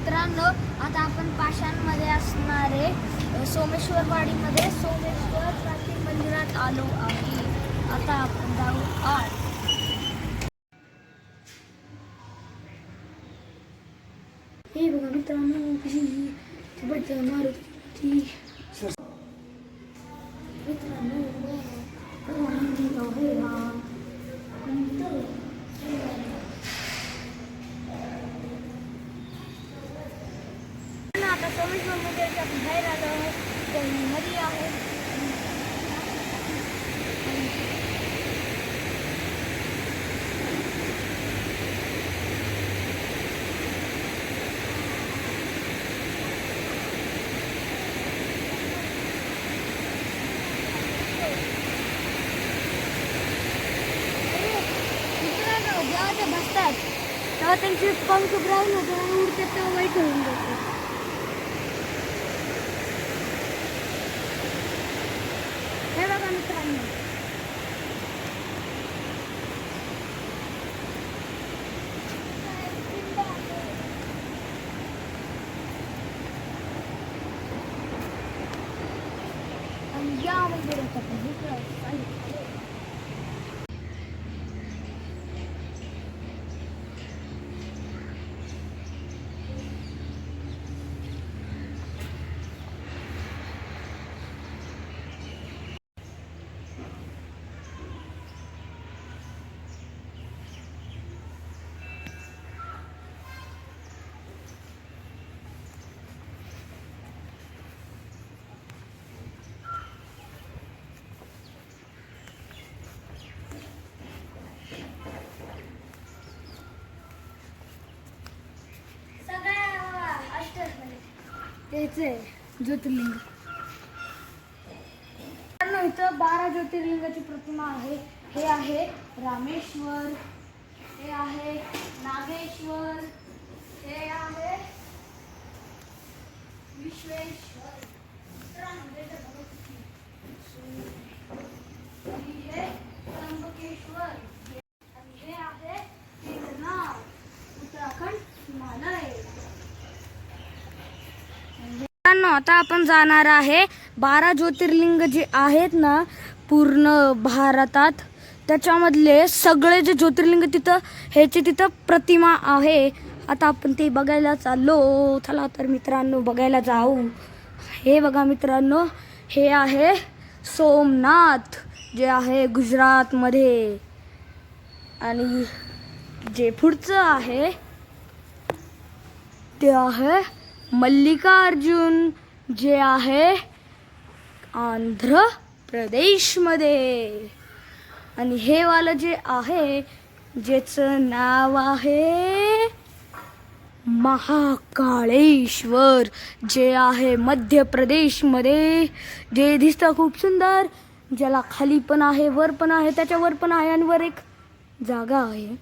मित्रांनो आता आपण पाषाणमध्ये असणारे सोमेश्वरवाडीमध्ये सोमेश्वर प्राचीन मंदिरात आलो आहे आता आपण जाऊ आत. हे बघा मित्रांनो कशी मारुती. मित्रांनो मंदिर आहे हा कोणतं? आता सोमेश्वर मंदिराच्या बाहेर आलो आहे तर नदी आहे मित्रांनो उडतात तेव्हा त्यांचे पंख ब्राऊन होतात आणि उडतात तेव्हा वाईट होऊन जातात हे बघा मित्रांनो. आणि या मंदिरात आपण इकडं चाललो. तेच आहे ज्योतिर्लिंग इथं बारा ज्योतिर्लिंगाची प्रतिमा आहे. हे आहे रामेश्वर. हे आहे नागेश्वर हे आहे विश्वेश्वर मित्रांनो, हे जर बघा किती सुंदर. आणि हे त्र्यंबकेश्वर आणि हे आहे केदारनाथ उत्तराखंड हिमालय मित्रांनो आता आपण जाणार आहे बारा ज्योतिर्लिंग जे आहेत ना पूर्ण भारतात त्याच्यामधले सगळे जे ज्योतिर्लिंग तिथं ह्याची तिथं प्रतिमा आहे. आता आपण ते बघायला चाललो. चला तर मित्रांनो बघायला जाऊ. हे बघा मित्रांनो हे आहे सोमनाथ जे आहे गुजरातमध्ये. आणि जे पुढचं आहे ते आहे मल्लिकार्जुन. जे आहे आंध्र प्रदेशमध्ये. आणि हे वालं जे आहे ज्याचं नाव आहे महाकाळेश्वर. जे आहे मध्य प्रदेशमध्ये. जे दिसतं खूप सुंदर ज्याला खाली पण आहे वर पण आहे त्याच्यावर पण आहे आणि वर एक जागा आहे.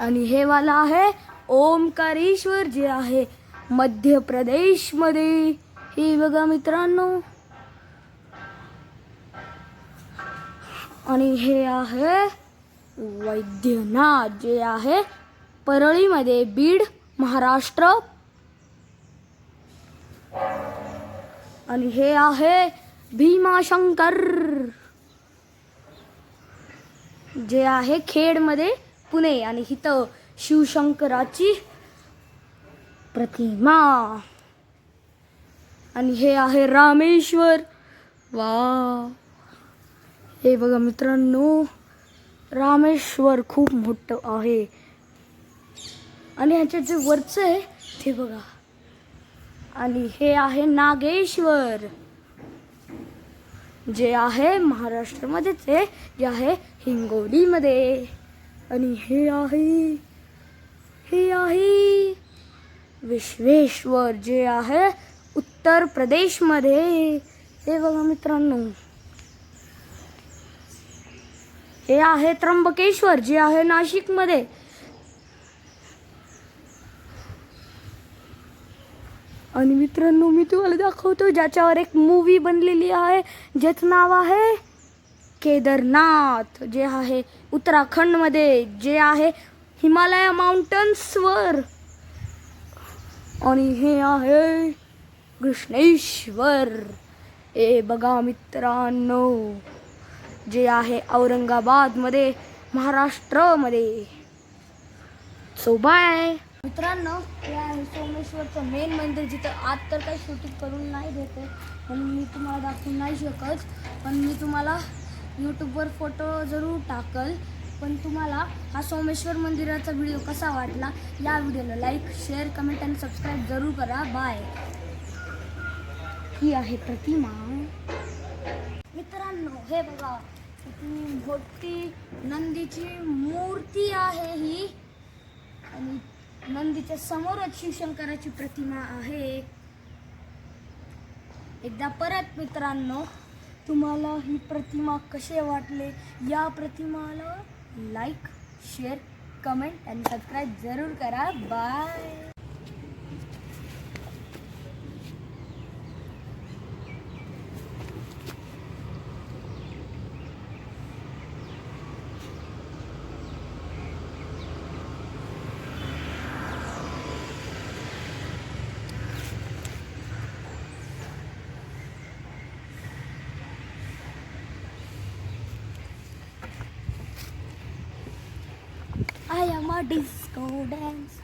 आणि हे वाला आहे ओमकारेश्वर जे आहे मध्य प्रदेशमध्ये हे बघा मित्रांनो. आणि हे आहे वैद्यनाथ जे आहे परळीमध्ये बीड महाराष्ट्र. आणि हे आहे भीमाशंकर जे आहे खेडमध्ये पुणे. आणि इथं शिवशंकराची प्रतिमा. आणि हे आहे रामेश्वर. वा हे बघा मित्रांनो रामेश्वर खूप मोठं आहे. आणि ह्याच्या जे वरचं आहे ते बघा. आणि हे आहे नागेश्वर. जे आहे महाराष्ट्रामध्येच आहे जे आहे हिंगोलीमध्ये. आणि हे आहे हे आहे विश्वेश्वर जे आहे उत्तर प्रदेशमध्ये. हे बघा मित्रांनो. हे आहे त्र्यंबकेश्वर जे आहे नाशिकमध्ये. आणि मित्रांनो मी तुम्हाला दाखवतो ज्याच्यावर एक मूवी बनलेली आहे ज्याचं नाव आहे केदारनाथ जे आहे उत्तराखंडमध्ये जे आहे हिमालया माउंटन्सवर आणि हे आहे कृष्णेश्वर. ए बघा मित्रांनो जे आहे औरंगाबादमध्ये महाराष्ट्रमध्ये. सो बाय मित्रांनो हे आहे सोमेश्वरचं मेन मंदिर जिथं आज तर काही शूटिंग करून नाही देते म्हणून मी तुम्हाला दाखवू नाही शकत पण मी तुम्हाला यूट्यूबवर फोटो जरूर टाकल. पण तुम्हाला हा सोमेश्वर मंदिराचा व्हिडिओ कसा वाटला या व्हिडिओला लाईक शेअर कमेंट आणि सबस्क्राईब जरूर करा. बाय ही आहे प्रतिमा. मित्रांनो हे बघा किती मोठी नंदीची मूर्ती आहे ही. आणि नंदीच्या समोरच शिवशंकराची प्रतिमा आहे. एकदा परत मित्रांनो तुम्हाला ही प्रतिमा कसे वाटले? या प्रतिमाला लाईक शेअर कमेंट आणि सबस्क्राईब जरूर करा. बाय. Disco dance.